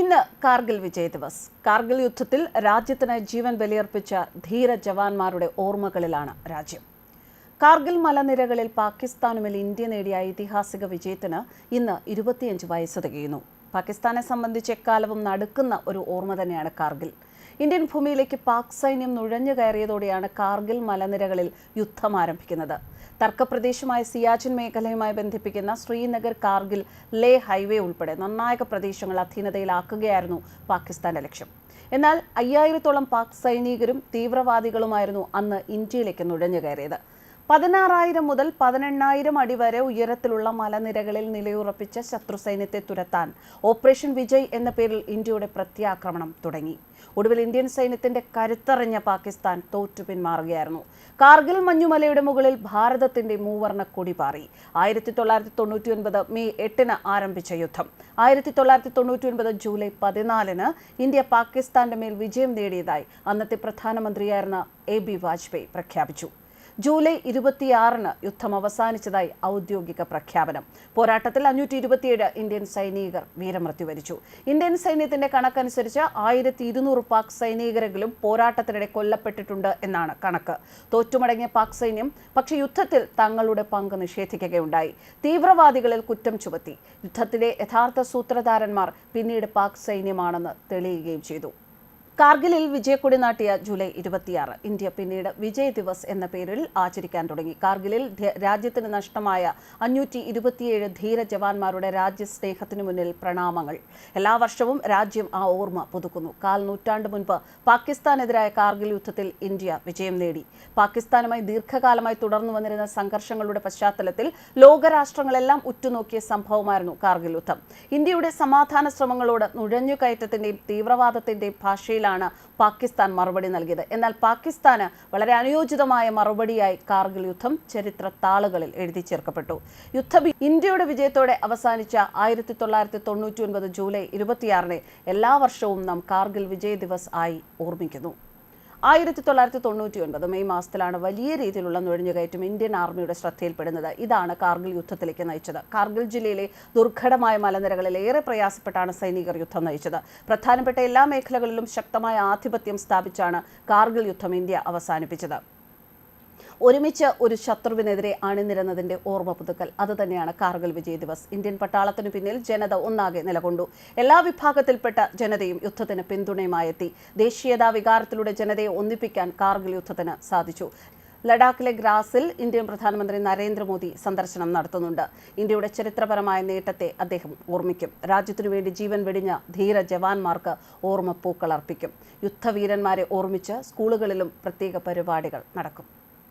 ഇന്ന് കാർഗിൽ വിജയ് ദിവസ്. കാർഗിൽ യുദ്ധത്തിൽ രാജ്യത്തിന് ജീവൻ ബലിയർപ്പിച്ച ധീര ജവാന്മാരുടെ ഓർമ്മകളിലാണ് രാജ്യം. കാർഗിൽ മലനിരകളിൽ പാകിസ്ഥാനുമേൽ ഇന്ത്യ നേടിയ ഐതിഹാസിക വിജയത്തിന് ഇന്ന് ഇരുപത്തിയഞ്ച് വയസ്സ് തികയുന്നു. പാകിസ്ഥാനെ സംബന്ധിച്ച് എക്കാലവും നടക്കുന്ന ഒരു ഓർമ്മ തന്നെയാണ് കാർഗിൽ. ഇന്ത്യൻ ഭൂമിയിലേക്ക് പാക് സൈന്യം നുഴഞ്ഞു കയറിയതോടെയാണ് കാർഗിൽ മലനിരകളിൽ യുദ്ധം ആരംഭിക്കുന്നത്. തർക്കപ്രദേശമായ സിയാച്ചിൻ മേഖലയുമായി ബന്ധിപ്പിക്കുന്ന ശ്രീനഗർ കാർഗിൽ ലേ ഹൈവേ ഉൾപ്പെടെ നിർണായക പ്രദേശങ്ങൾ അധീനതയിലാക്കുകയായിരുന്നു പാകിസ്ഥാന്റെ ലക്ഷ്യം. എന്നാൽ അയ്യായിരത്തോളം പാക് സൈനികരും തീവ്രവാദികളുമായിരുന്നു അന്ന് ഇന്ത്യയിലേക്ക് നുഴഞ്ഞു കയറിയത് പതിനാറായിരം മുതൽ പതിനെണ്ണായിരം അടി വരെ ഉയരത്തിലുള്ള മലനിരകളിൽ നിലയുറപ്പിച്ച ശത്രു സൈന്യത്തെ തുരത്താൻ ഓപ്പറേഷൻ വിജയ് എന്ന പേരിൽ ഇന്ത്യയുടെ പ്രത്യാക്രമണം തുടങ്ങി. ഒടുവിൽ ഇന്ത്യൻ സൈന്യത്തിന്റെ കരുത്തറിഞ്ഞ പാകിസ്ഥാൻ തോറ്റു പിന്മാറുകയായിരുന്നു. കാർഗിൽ മഞ്ഞുമലയുടെ മുകളിൽ ഭാരതത്തിന്റെ മൂവർണ കൊടി പാറി. ആയിരത്തി തൊള്ളായിരത്തി തൊണ്ണൂറ്റി ഒൻപത് മെയ് എട്ടിന് ആരംഭിച്ച യുദ്ധം. ആയിരത്തി തൊള്ളായിരത്തി തൊണ്ണൂറ്റി ഒൻപത് ജൂലൈ പതിനാലിന് ഇന്ത്യ പാകിസ്ഥാന്റെ മേൽ വിജയം നേടിയതായി അന്നത്തെ പ്രധാനമന്ത്രിയായിരുന്ന എ ബി വാജ്പേയി പ്രഖ്യാപിച്ചു. ജൂലൈ ഇരുപത്തിയാറിന് യുദ്ധം അവസാനിച്ചതായി ഔദ്യോഗിക പ്രഖ്യാപനം. പോരാട്ടത്തിൽ അഞ്ഞൂറ്റി ഇരുപത്തിയേഴ് ഇന്ത്യൻ സൈനികർ വീരമൃത്യു വരിച്ചു ഇന്ത്യൻ സൈന്യത്തിന്റെ കണക്കനുസരിച്ച് ആയിരത്തി ഇരുന്നൂറ് പാക് സൈനികരെങ്കിലും പോരാട്ടത്തിനിടെ കൊല്ലപ്പെട്ടിട്ടുണ്ട് എന്നാണ് കണക്ക്. തോറ്റുമടങ്ങിയ പാക് സൈന്യം പക്ഷേ യുദ്ധത്തിൽ തങ്ങളുടെ പങ്ക് നിഷേധിക്കുകയുണ്ടായി. തീവ്രവാദികളിൽ കുറ്റം ചുമത്തി. യുദ്ധത്തിലെ യഥാർത്ഥ സൂത്രധാരന്മാർ പിന്നീട് പാക് സൈന്യമാണെന്ന് തെളിയുകയും ചെയ്തു. കാർഗിലിൽ വിജയക്കൊടി നാട്ടിയ ജൂലൈ ഇരുപത്തിയാറ്. ഇന്ത്യ പിന്നീട് വിജയ് ദിവസ് എന്ന പേരിൽ ആചരിക്കാൻ തുടങ്ങി. കാർഗിലിൽ രാജ്യത്തിന് നഷ്ടമായ അഞ്ഞൂറ്റി ഇരുപത്തിയേഴ് ധീര ജവാന്മാരുടെ രാജ്യസ്നേഹത്തിനു മുന്നിൽ പ്രണാമങ്ങൾ. എല്ലാ വർഷവും രാജ്യം ആ ഓർമ്മ പുതുക്കുന്നു. കാൽ നൂറ്റാണ്ട് മുൻപ് പാകിസ്ഥാനെതിരായ കാർഗിൽ യുദ്ധത്തിൽ ഇന്ത്യ വിജയം നേടി. പാകിസ്ഥാനുമായി ദീർഘകാലമായി തുടർന്നു വന്നിരുന്ന സംഘർഷങ്ങളുടെ പശ്ചാത്തലത്തിൽ ലോകരാഷ്ട്രങ്ങളെല്ലാം ഉറ്റുനോക്കിയ സംഭവമായിരുന്നു കാർഗിൽ യുദ്ധം. ഇന്ത്യയുടെ സമാധാന ശ്രമങ്ങളോട് നുഴഞ്ഞുകയറ്റത്തിന്റെയും തീവ്രവാദത്തിന്റെയും ഭാഷയിലാണ് പാകിസ്ഥാൻ മറുപടി നൽകിയത്. എന്നാൽ പാകിസ്ഥാന് വളരെ അനുയോജിതമായ മറുപടിയായി കാർഗിൽ യുദ്ധം ചരിത്ര താളുകളിൽ എഴുതി ചേർക്കപ്പെട്ടു. യുദ്ധം ഇന്ത്യയുടെ വിജയത്തോടെ അവസാനിച്ച ആയിരത്തി തൊള്ളായിരത്തി തൊണ്ണൂറ്റി ഒൻപത് ജൂലൈ ഇരുപത്തിയാറിനെ എല്ലാ വർഷവും നാം കാർഗിൽ വിജയ് ദിവസ് ആയി ഓർമ്മിക്കുന്നു. ആയിരത്തി തൊള്ളായിരത്തി തൊണ്ണൂറ്റി ഒൻപത് മെയ് മാസത്തിലാണ് വലിയ രീതിയിലുള്ള നുഴഞ്ഞുകയറ്റം ഇന്ത്യൻ ആർമിയുടെ ശ്രദ്ധയിൽപ്പെടുന്നത്. ഇതാണ് കാർഗിൽ യുദ്ധത്തിലേക്ക് നയിച്ചത്. കാർഗിൽ ജില്ലയിലെ ദുർഘടമായ മലനിരകളിൽ ഏറെ പ്രയാസപ്പെട്ടാണ് സൈനികർ യുദ്ധം നയിച്ചത്. പ്രധാനപ്പെട്ട എല്ലാ മേഖലകളിലും ശക്തമായ ആധിപത്യം സ്ഥാപിച്ചാണ് കാർഗിൽ യുദ്ധം ഇന്ത്യ അവസാനിപ്പിച്ചത്. ഒരുമിച്ച് ഒരു ശത്രുവിനെതിരെ അണിനിരന്നതിന്റെ ഓർമ്മ പുതുക്കൽ. അത് തന്നെയാണ് കാർഗിൽ വിജയ് ദിവസ്. ഇന്ത്യൻ പട്ടാളത്തിനു പിന്നിൽ ജനത ഒന്നാകെ നിലകൊണ്ടു. എല്ലാ വിഭാഗത്തിൽപ്പെട്ട ജനതയും യുദ്ധത്തിന് പിന്തുണയുമായി എത്തി ദേശീയതാ വികാരത്തിലൂടെ ജനതയെ ഒന്നിപ്പിക്കാൻ കാർഗിൽ യുദ്ധത്തിന് സാധിച്ചു. ലഡാക്കിലെ ഗ്രാസിൽ ഇന്ത്യൻ പ്രധാനമന്ത്രി നരേന്ദ്രമോദി സന്ദർശനം നടത്തുന്നുണ്ട്. ഇന്ത്യയുടെ ചരിത്രപരമായ നേട്ടത്തെ അദ്ദേഹം ഓർമ്മിക്കും. രാജ്യത്തിനു വേണ്ടി ജീവൻ വെടിഞ്ഞ ധീര ജവാന്മാർക്ക് ഓർമ്മ പൂക്കളർപ്പിക്കും യുദ്ധവീരന്മാരെ ഓർമ്മിച്ച് സ്കൂളുകളിലും പ്രത്യേക പരിപാടികൾ നടക്കും.